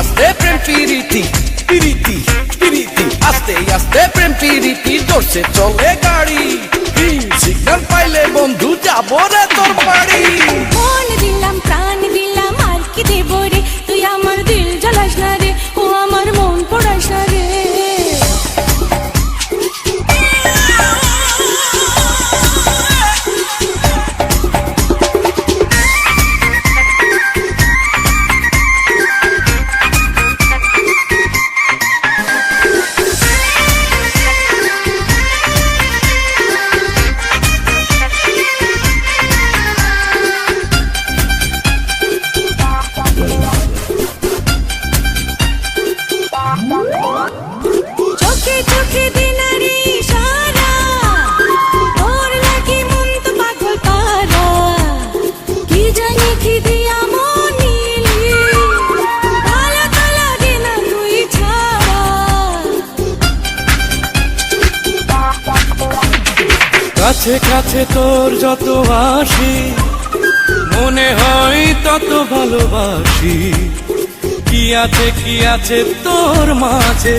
আস্তে প্রেম পিরিতি পিরিতি পিরিতি। আস্তে আস্তে প্রেম পিরিতি, জোরসে চলে গাড়ি। সিগন্যাল পাইলে বন্ধু যাব রে তোর বাড়ি। মন দিলাম কাছে কাছে তোর যত আসি মনে হয় তত ভালোবাসি। কি আছে কি আছে তোর মাঝে?